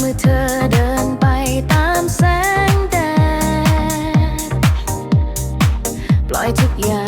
เมื่อเธอเดินไปตามแสงแดด ปล่อยทุกอย่าง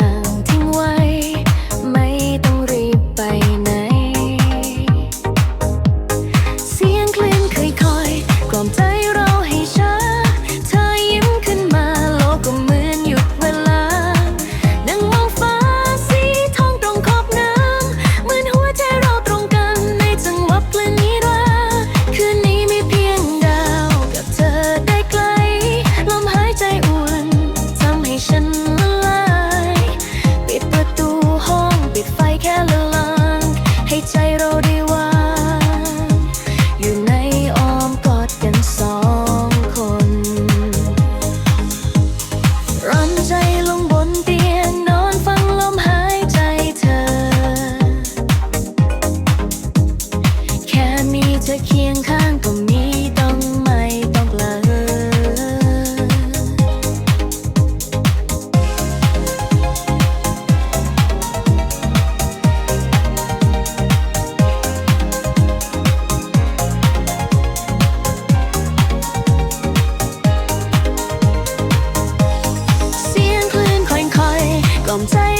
我在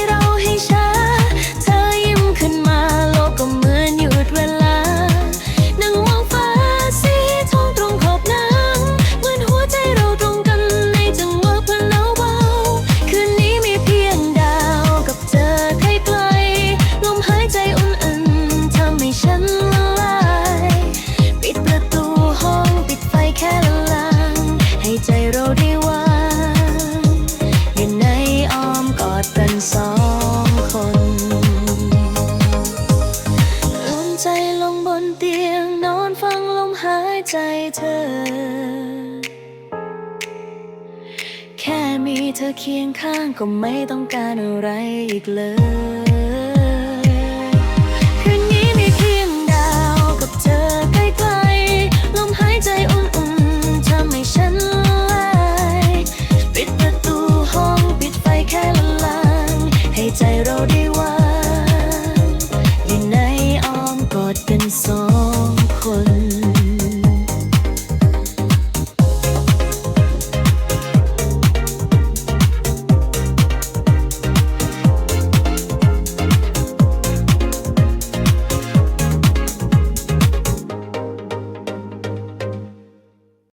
ดกันสองคนรวใจลงบนเตียงนอนฟังลมหายใจเธอ แค่มีเธอเคียงข้างก็ไม่ต้องการอะไรอีกเลย